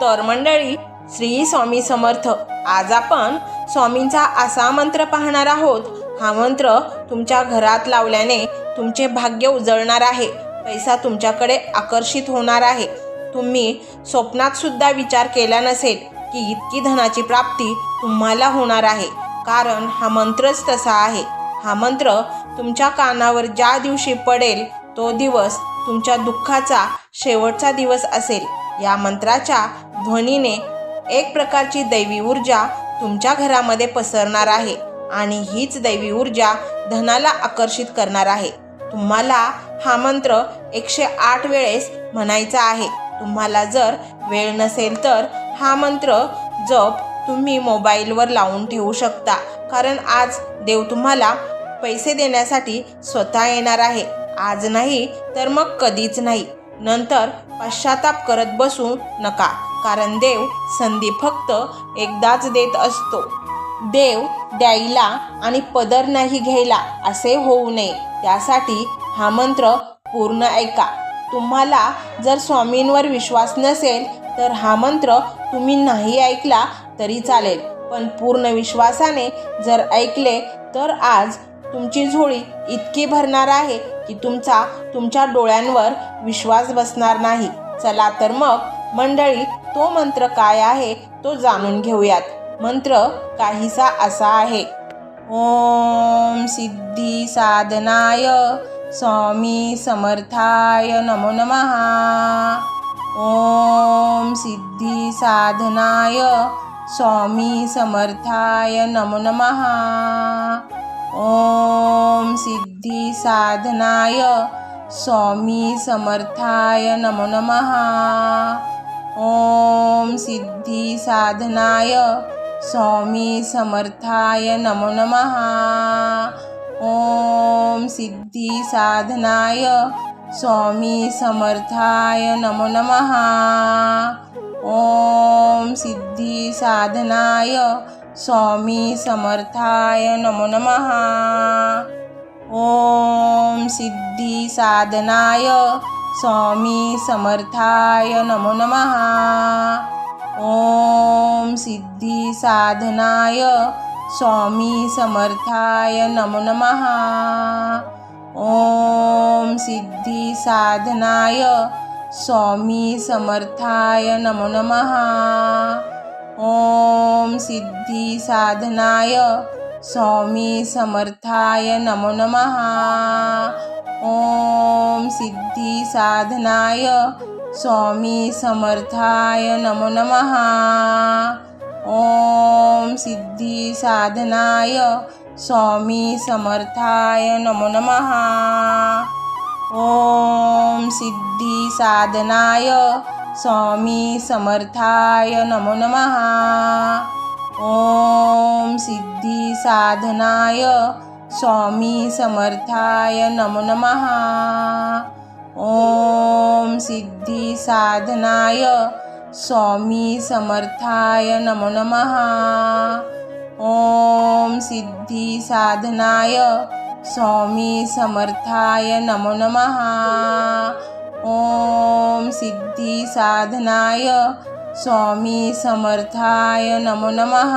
तर मंडळी श्री स्वामी समर्थ आज आपण स्वामींचा असा मंत्र पाहणार आहोत. हा मंत्र तुमच्या घरात लावल्याने तुमचे भाग्य उजळणार आहे. पैसा तुमच्याकडे आकर्षित होणार आहे. तुम्ही स्वप्नात सुद्धा विचार केला नसेल की इतकी धनाची प्राप्ती तुम्हाला होणार आहे. कारण हा मंत्रच तसा आहे. हा मंत्र तुमच्या कानावर ज्या दिवशी पडेल तो दिवस तुमच्या दुःखाचा शेवटचा दिवस असेल. या मंत्राच्या ध्वनीने एक प्रकारची दैवी ऊर्जा तुमच्या घरामध्ये पसरणार आहे आणि हीच दैवी ऊर्जा धनाला आकर्षित करणार आहे. तुम्हाला हा मंत्र एकशे आठ वेळेस म्हणायचा आहे. तुम्हाला जर वेळ नसेल तर हा मंत्र जप तुम्ही मोबाईलवर लावून ठेवू शकता. कारण आज देव तुम्हाला पैसे देण्यासाठी स्वतः येणार आहे. आज नाही तर मग कधीच नाही. नंतर पश्चाताप करत बसू नका. कारण देव संधी फक्त एकदाच देत असतो. देव द्यायला आणि पदर नाही घ्यायला असे होऊ नये. त्यासाठी हा मंत्र पूर्ण ऐका. तुम्हाला जर स्वामींवर विश्वास नसेल तर हा मंत्र तुम्ही नाही ऐकला तरी चालेल. पण पूर्ण विश्वासाने जर ऐकले तर आज तुमची झोळी इतकी भरणार आहे की तुमचा तुमच्या डोळ्यांवर विश्वास बसणार नाही. चला तर मग मंडळी तो मंत्र काय आहे तो जाणून घेऊयात. मंत्र काहीसा असा आहे. ओम सिद्धी साधनाय स्वामी समर्थाय नमो नमहा ओम सिद्धी साधनाय स्वामी समर्थाय नमो नमहा ओम सिद्धी साधनाय स्वामी समर्थाय नमो नमहा ओम सिद्धी साधनाय स्वामी समर्थाय नमो नमः। ओम सिद्धी साधनाय स्वामी समर्थाय नमो नमः। ओम सिद्धी साधनाय स्वामी समर्थाय नमो नमः। ओम सिद्धी साधनाय स्वामी समर्थाय नमो नमः. ॐ सिद्धिसाधनाय स्वामी समर्थाय नमो नमः. ॐ सिद्धिसाधनाय स्वामी समर्थाय नमो नमः. ॐ सिद्धिसाधनाय स्वामी समर्थाय नमो नमः. ओम सिद्धि साधनाय स्वामी समर्थाय नमो नमः. ओम सिद्धि साधनाय स्वामी समर्थाय नमो नमः. ओम सिद्धि साधनाय स्वामी समर्थाय नमो नमः. ॐ सिद्धिसाधनाय स्वामी समर्थाय नमो नमः। ॐ सिद्धिसाधनाय स्वामी समर्थाय नमो नमः। ॐ सिद्धिसाधनाय स्वामी समर्थाय नमो नमः। ॐ सिद्धिसाधनाय स्वामी समर्थाय नमो नमः।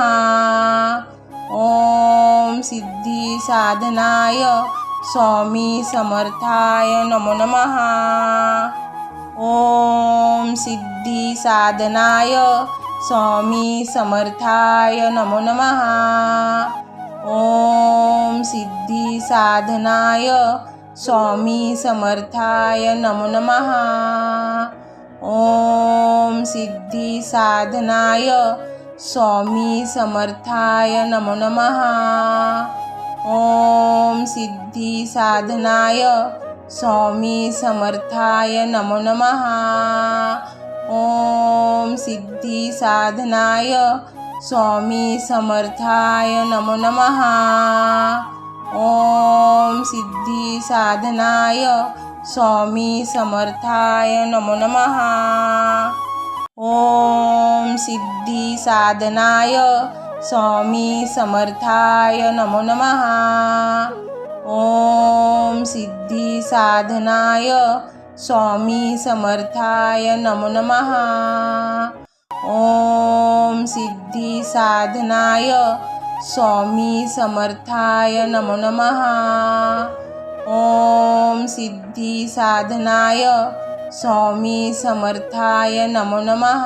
ओम सिद्धी साधनाय स्वामी समर्थाय नमो नमः। ओम सिद्धी साधनाय स्वामी समर्थाय नमो नमः। ओम सिद्धी साधनाय स्वामी समर्थाय नमो नमः। ओम सिद्धी साधनाय स्वामी समर्थाय नमो नमहा ओम सिद्धी साधनाय स्वामी समर्थाय नमो नमहा ओम सिद्धी साधनाय स्वामी समर्थाय नमो नमहा ओम सिद्धी साधनाय स्वामी समर्थाय नमो नमः। ओम सिद्धी साधनाय स्वामी समर्थाय नमो नमः। ओम सिद्धी साधनाय स्वामी समर्थाय नमो नमः। साधनाय स्वामी समर्थाय नमो नमः। ॐ सिद्धी साधनाय स्वामी समर्थाय नमो नमः।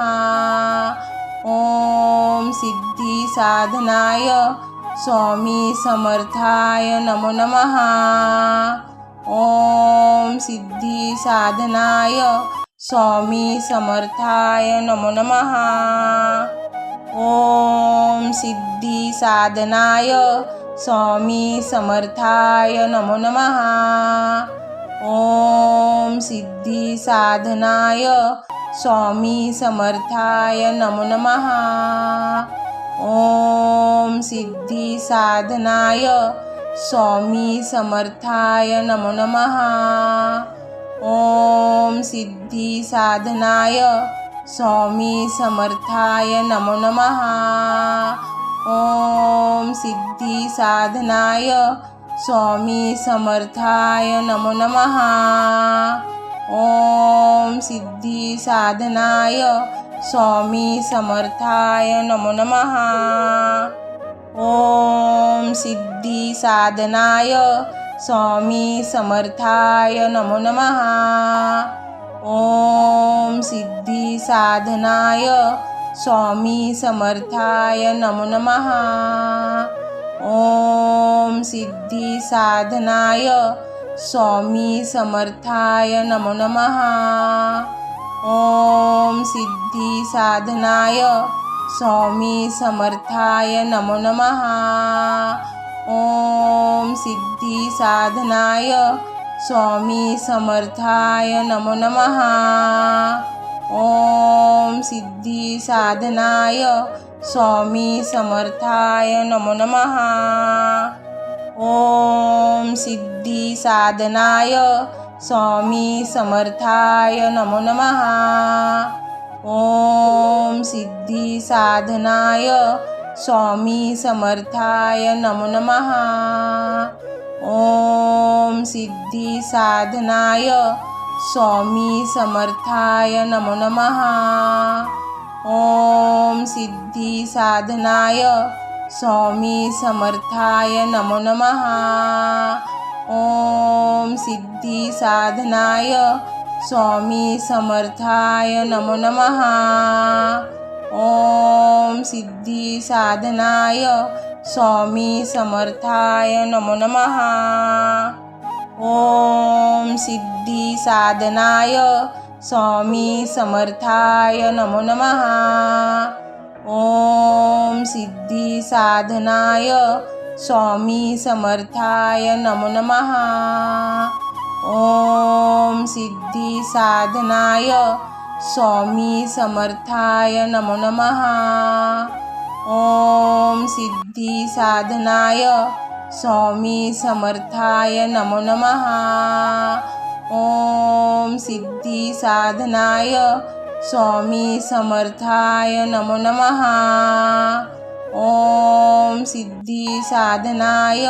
ॐ सिद्धी साधनाय स्वामी समर्थाय नमो नमः। ॐ सिद्धी साधनाय स्वामी समर्थाय नमो नमः। ॐ सिद्धी साधनाय स्वामी समर्थाय नमो नमः। ॐ सिद्धी साधनाय स्वामी समर्थाय नमो नमः। ॐ सिद्धी साधनाय स्वामी समर्थाय नमो नमः। ॐ सिद्धी साधनाय स्वामी समर्थाय नमो नमः। ॐ सिद्धी साधनाय स्वामी समर्थाय नमो नमः। ॐ सिद्धी साधनाय स्वामी समर्थाय नमो नमः। ॐ सिद्धी साधनाय स्वामी समर्थाय नमो नमः। ॐ सिद्धी साधनाय स्वामी समर्थाय नमो नमः. ॐ सिद्धी साधनाय स्वामी समर्थाय नमो नमः. ॐ सिद्धी साधनाय स्वामी समर्थाय नमो नमः. ॐ सिद्धी साधनाय स्वामी समर्थाय नमो नमः. ॐ सिद्धी साधनाय स्वामी समर्थाय नमो नमहा ॐ सिद्धी साधनाय स्वामी समर्थाय नमो नमहा ॐ सिद्धी साधनाय स्वामी समर्थाय नमो नमहा ॐ सिद्धी साधनाय स्वामी समर्थाय नमो नमः। ॐ सिद्धि साधनाय स्वामी समर्थाय नमो नमः। ॐ सिद्धि साधनाय स्वामी समर्थाय नमो नमः। ॐ सिद्धि साधनाय स्वामी समर्थाय नमो नमः। ॐ सिद्धी साधनाय स्वामी समर्थाय नमो नमः। ॐ सिद्धी साधनाय स्वामी समर्थाय नमो नमहा ॐ सिद्धी साधनाय स्वामी समर्थाय नमो नमः। ॐ सिद्धी साधनाय स्वामी समर्थाय नमो नमः. ॐ सिद्धि साधनाय स्वामी समर्थाय नमो नमः. ॐ सिद्धि साधनाय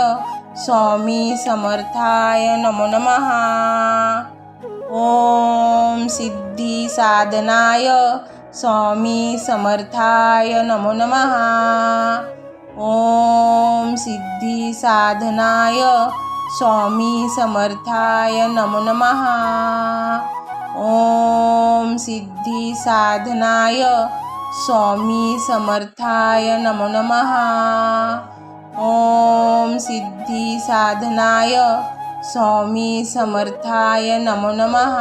स्वामी समर्थाय नमो नमः. ॐ सिद्धि साधनाय स्वामी समर्थाय नमो नमः. ॐ सिद्धी साधनाय स्वामी समर्थाय नमो नमः। ॐ सिद्धी साधनाय स्वामी समर्थाय नमो नमः। ॐ सिद्धी साधनाय स्वामी समर्थाय नमो नमः।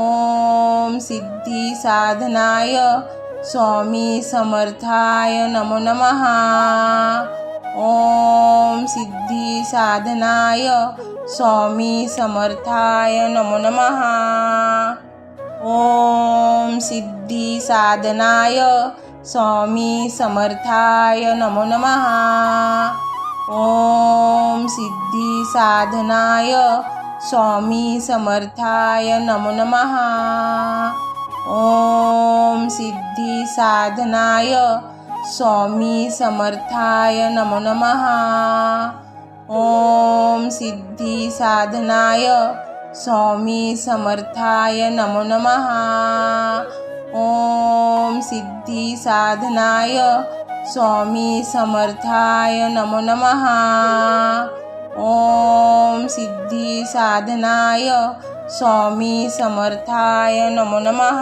ॐ सिद्धी साधनाय स्वामी समर्थाय नमो नमः। ॐ सिद्धी साधनाय स्वामी समर्थाय नमो नमः। ॐ सिद्धी साधनाय स्वामी समर्थाय नमो नमः। ॐ सिद्धी साधनाय स्वामी समर्थाय नमो नमः। ॐ सिद्धी साधनाय स्वामी समर्थाय नमो नमहा ॐ सिद्धी साधनाय स्वामी समर्थाय नमो नमहा ॐ सिद्धी साधनाय स्वामी समर्थाय नमो नमहा ॐ सिद्धी साधनाय स्वामी समर्थाय नमो नमः.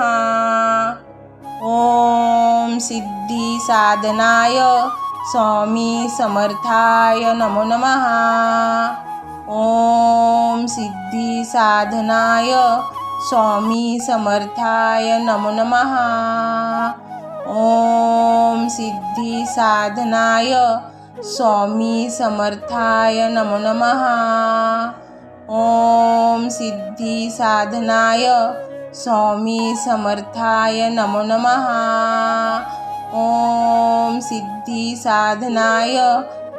ॐ सिद्धी साधनाय स्वामी समर्थाय नमो नमः. ॐ सिद्धी साधनाय स्वामी समर्थाय नमो नमः. ॐ सिद्धी साधनाय स्वामी समर्थाय नमो नमः. ॐ सिद्धी साधनाय स्वामी समर्थाय नमो नमः। ॐ सिद्धी साधनाय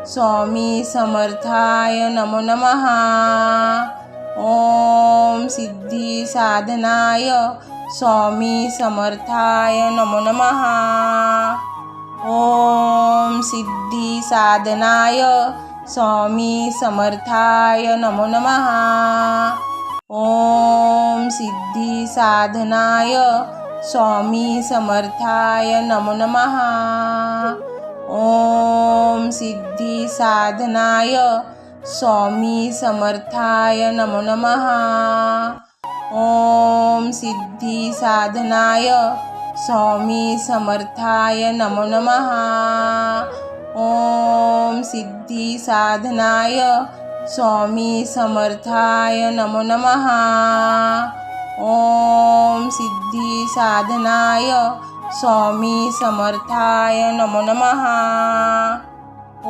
स्वामी समर्थाय नमो नमः। ॐ सिद्धी साधनाय स्वामी समर्थाय नमो नमः। ॐ सिद्धी साधनाय स्वामी समर्थाय नमो नमः। ॐ सिद्धी साधनाय स्वामी समर्थाय नमो नमः। ॐ सिद्धी साधनाय स्वामी समर्थाय नमो नमः। ॐ सिद्धी साधनाय स्वामी समर्थाय नमो नमः। ॐ सिद्धी साधनाय स्वामी समर्थाय नमो नमः। ॐ सिद्धी साधनाय स्वामी समर्थाय नमो नमः।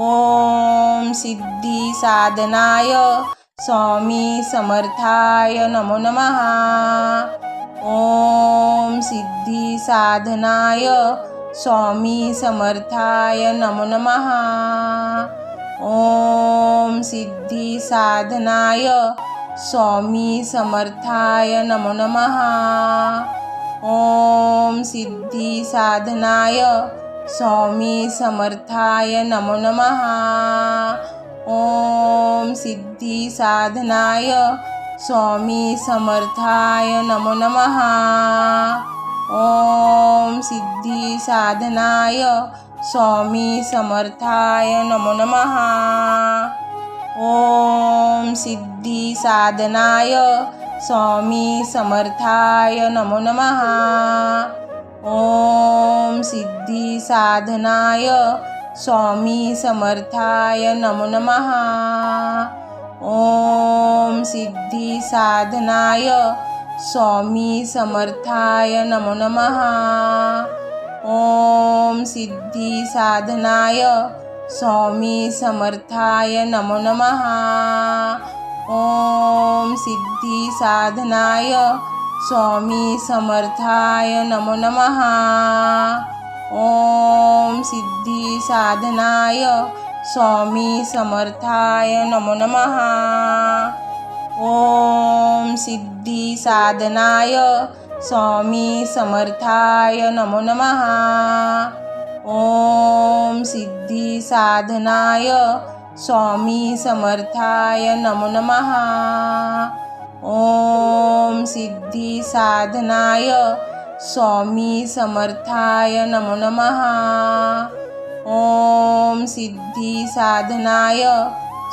ॐ सिद्धी साधनाय स्वामी समर्थाय नमो नमः। ॐ सिद्धी साधनाय स्वामी समर्थाय नमो नमः। ॐ सिद्धी साधनाय स्वामी समर्थाय नमो नमः। ॐ सिद्धी साधनाय स्वामी समर्थाय नमो नमः। ॐ सिद्धी साधनाय स्वामी समर्थाय नमो नमः। ॐ सिद्धी साधनाय स्वामी समर्थाय नमो नमहा ॐ सिद्धी साधनाय स्वामी समर्थाय नमो नमहा ॐ सिद्धी साधनाय स्वामी समर्थाय नमो नमहा ॐ सिद्धी साधनाय स्वामी समर्थाय नमो नमः. ॐ सिद्धी साधनाय स्वामी समर्थाय नमो नमः. ॐ सिद्धी साधनाय स्वामी समर्थाय नमो नमः. ॐ सिद्धी साधनाय स्वामी समर्थाय नमो नमः. ॐ सिद्धी साधनाय स्वामी समर्थाय नमो नमहा ॐ सिद्धी साधनाय स्वामी समर्थाय नमो नमहा ॐ सिद्धी साधनाय स्वामी समर्थाय नमो नमहा ॐ सिद्धी साधनाय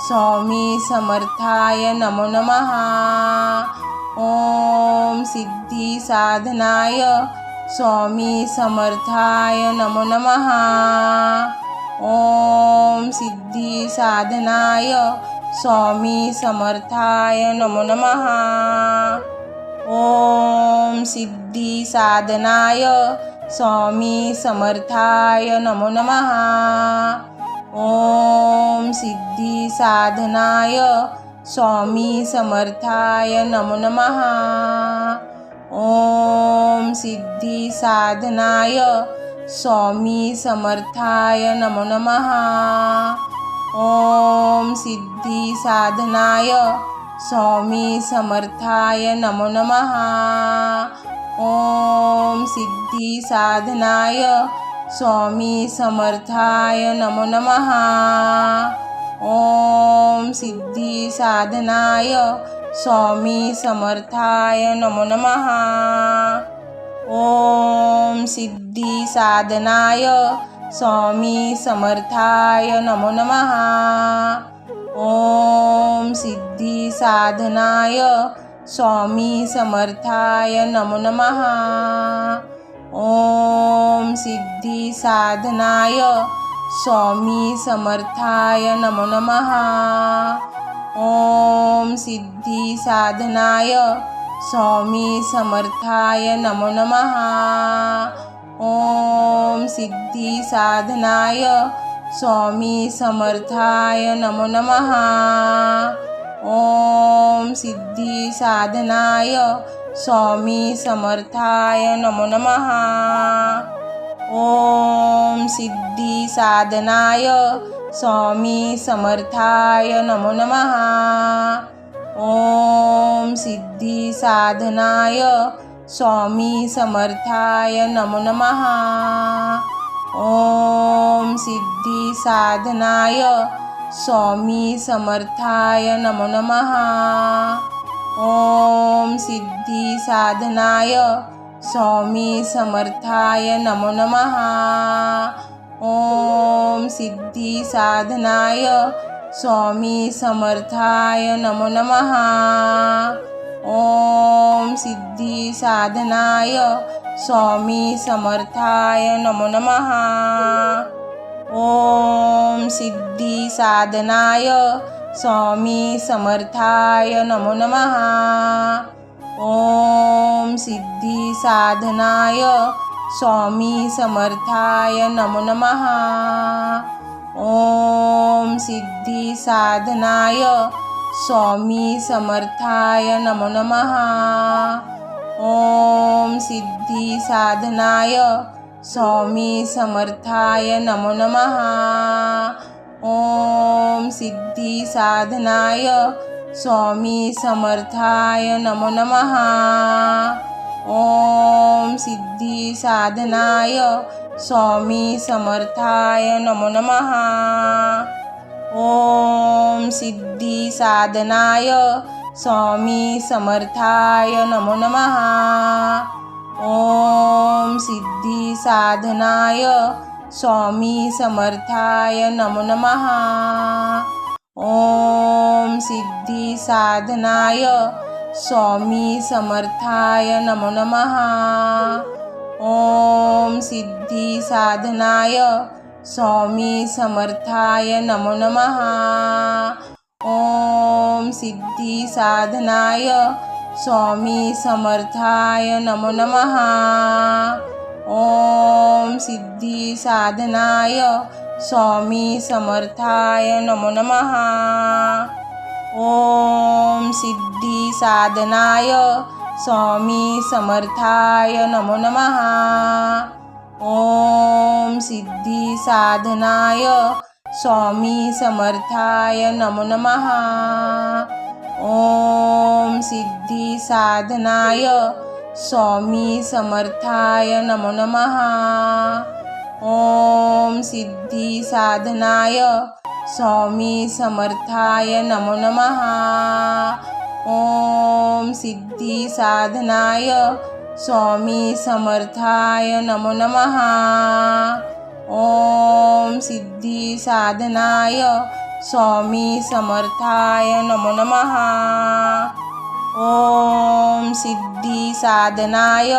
स्वामी समर्थाय नमो नमः। ॐ सिद्धि साधनाय स्वामी समर्थाय नमो नमः। ॐ सिद्धि साधनाय स्वामी समर्थाय नमो नमः। ॐ सिद्धि साधनाय स्वामी समर्थाय नमो नमः। ॐ सिद्धी साधनाय स्वामी समर्थाय नमो नमः। ॐ सिद्धी साधनाय स्वामी समर्थाय नमो नमः। ॐ सिद्धी साधनाय स्वामी समर्थाय नमो नमः। ॐ सिद्धी साधनाय स्वामी समर्थाय नमो नमः. ॐ सिद्धिसाधनाय स्वामी समर्थाय नमो नमः. ओम सिद्धिसाधनाय स्वामी समर्थाय नमो नमः. ओम सिद्धिसाधनाय स्वामी समर्थाय नमो नमः. ओम सिद्धी साधनाय स्वामी समर्थाय नमो नमहा ओम सिद्धी साधनाय स्वामी समर्थाय नमो नमहा ओम सिद्धी साधनाय स्वामी समर्थाय नमो नमहा ओम सिद्धी साधनाय स्वामी समर्थाय नमो नमः. ओम सिद्धिसाधनाय स्वामी समर्थाय नमो नमः. ओम सिद्धि साधनाय स्वामी समर्थाय नमो नमः. ओम सिद्धि साधनाय स्वामी समर्थाय नमो नमः. ओम सिद्धी साधनाय स्वामी समर्थाय नमो नमहा ओम सिद्धी साधनाय स्वामी समर्थाय नमो नमहा ओम सिद्धी साधनाय स्वामी समर्थाय नमो नमहा ओम सिद्धी साधनाय स्वामी समर्थाय नमो नमः. ओम सिद्धी साधनाय स्वामी समर्थाय नमो नमः. ओम सिद्धी साधनाय स्वामी समर्थाय नमो नमः. ओम सिद्धी साधनाय स्वामी समर्थाय नमो नमः. ॐ सिद्धिसाधनाय स्वामी समर्थाय नमो नमः। ॐ सिद्धिसाधनाय स्वामी समर्थाय नमो नमः। ॐ सिद्धिसाधनाय स्वामी समर्थाय नमो नमः। ॐ सिद्धिसाधनाय स्वामी समर्थाय नमो नमः. ओम सिद्धी साधनाय स्वामी समर्थाय नमो नमः. ओम सिद्धी साधनाय स्वामी समर्थाय नमो नमः. ओम सिद्धी साधनाय स्वामी समर्थाय नमो नमः. ओम सिद्धी साधनाय स्वामी समर्थाय नमो नमः। ओम सिद्धी साधनाय स्वामी समर्थाय नमो नमः। ओम सिद्धी साधनाय स्वामी समर्थाय नमो नमः। ओम सिद्धी साधनाय स्वामी समर्थाय नमो नमः। ओम सिद्धी साधनाय। स्वामी समर्थाय नमो नमः। ओम सिद्धी साधनाय। स्वामी समर्थाय नमो नमः। ओम सिद्धी साधनाय। स्वामी समर्थाय नमो नमः। ओम सिद्धी साधनाय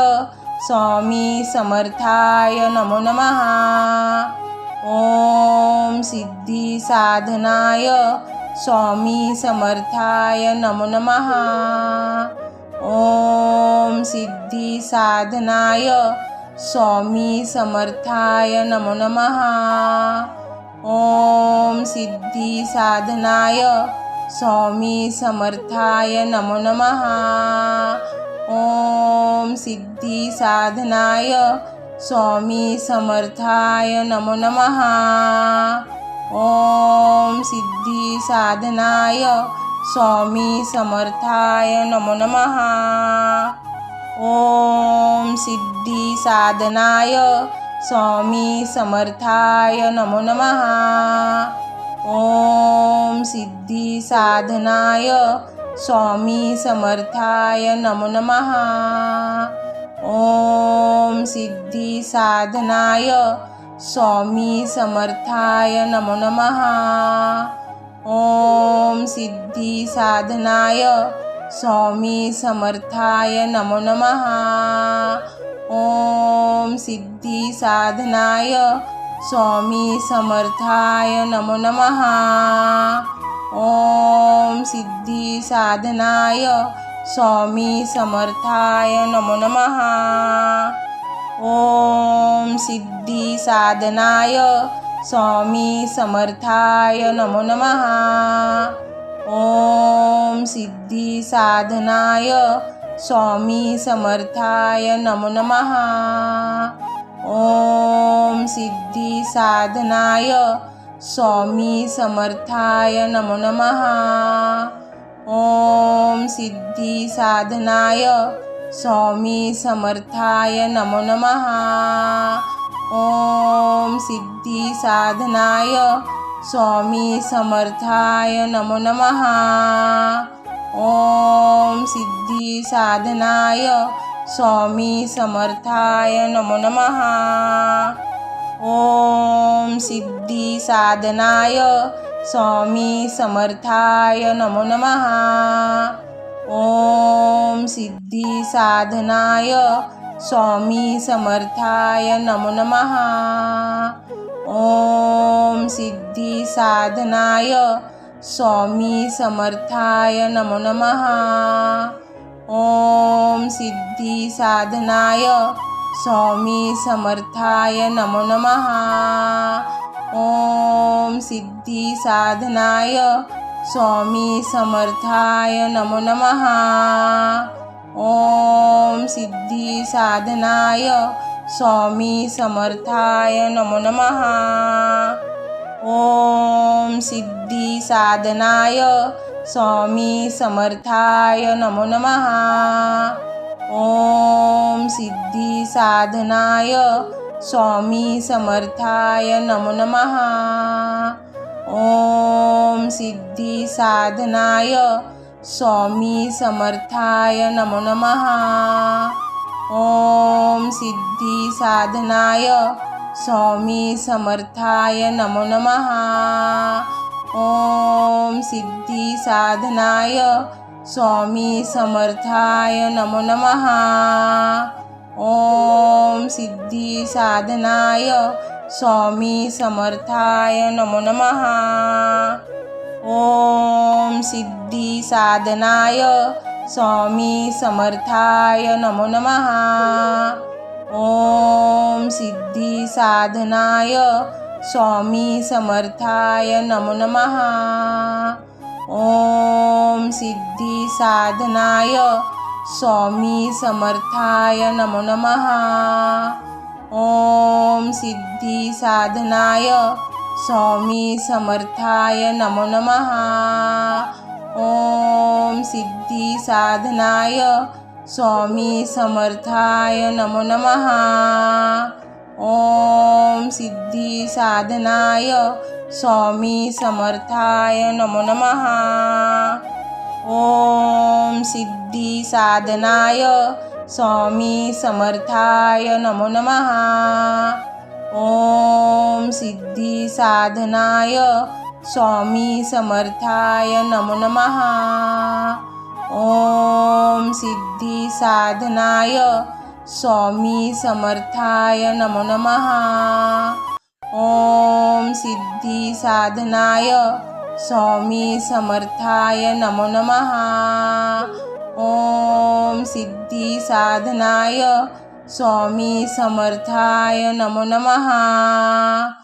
स्वामी समर्थाय नमो नमहा ओम सिद्धी साधनाय स्वामी समर्थाय नमो नमहा ओम सिद्धी साधनाय स्वामी समर्थाय नमो नमः। ओम सिद्धी साधनाय स्वामी समर्थाय नमो नमः। ओम सिद्धि साधनाय स्वामी समर्थाय नमो नमः। ओम सिद्धि साधनाय स्वामी समर्थाय नमो नमः। ओम सिद्धि साधनाय स्वामी समर्थाय नमो नमः। ॐ सिद्धिसाधनाय स्वामी समर्थाय नमो नमः। ॐ सिद्धिसाधनाय स्वामी समर्थाय नमो नमः। ॐ सिद्धिसाधनाय स्वामी समर्थाय नमो नमः। ॐ सिद्धिसाधनाय स्वामी समर्थाय नमो नमः. ओम सिद्धी साधनाय स्वामी समर्थाय नमो नमः. ओम सिद्धी साधनाय स्वामी समर्थाय नमो नमः. ओम सिद्धी साधनाय स्वामी समर्थाय नमो नमः. ॐ सिद्धिसाधनाय स्वामी समर्थाय नमो नमः। ॐ सिद्धिसाधनाय स्वामी समर्थाय नमो नमः। ॐ सिद्धिसाधनाय स्वामी समर्थाय नमो नमः। ॐ सिद्धिसाधनाय स्वामी समर्थाय नमो नमः। ओम सिद्धिसाधनाय स्वामी समर्थाय नमो नमः। ओम सिद्धि साधनाय स्वामी समर्थाय नमो नमः। ओम सिद्धि साधनाय स्वामी समर्थाय नमो नमः। ॐ सिद्धिसाधनाय स्वामी समर्थाय नमो नमः। ॐ सिद्धिसाधनाय स्वामी समर्थाय नमो नमः। ॐ सिद्धिसाधनाय स्वामी समर्थाय नमो नमहा ओम सिद्धी साधनाय स्वामी समर्थाय नमो नमहा ओम सिद्धी साधनाय स्वामी समर्थाय नमो नमहा ओम सिद्धी साधनाय स्वामी समर्थाय नमो नमहा ओम सिद्धी साधनाय स्वामी समर्थाय नमो नमः. ओम सिद्धि साधनाय स्वामी समर्थाय नमो नमः. ओम सिद्धि साधनाय स्वामी समर्थाय नमो नमः. ओम सिद्धि साधनाय स्वामी समर्थाय नमो नमः. ॐ सिद्धिसाधनाय स्वामी समर्थाय नमो नमः। ॐ सिद्धिसाधनाय स्वामी समर्थाय नमो नमः। ॐ सिद्धिसाधनाय स्वामी समर्थाय नमो नमः। ॐ सिद्धिसाधनाय स्वामी समर्थाय नमो नमः। ओम सिद्धी साधनाय स्वामी समर्थाय नमो नमः। ओम सिद्धी साधनाय स्वामी समर्थाय नमो नमः। ओम सिद्धी साधनाय स्वामी समर्थाय नमो नमः। ओम सिद्धी साधनाय स्वामी समर्थाय नमो नमः। ओम सिद्धी साधनाय स्वामी समर्थाय नमो नमः। ओम सिद्धी साधनाय स्वामी समर्थाय नमो नमः।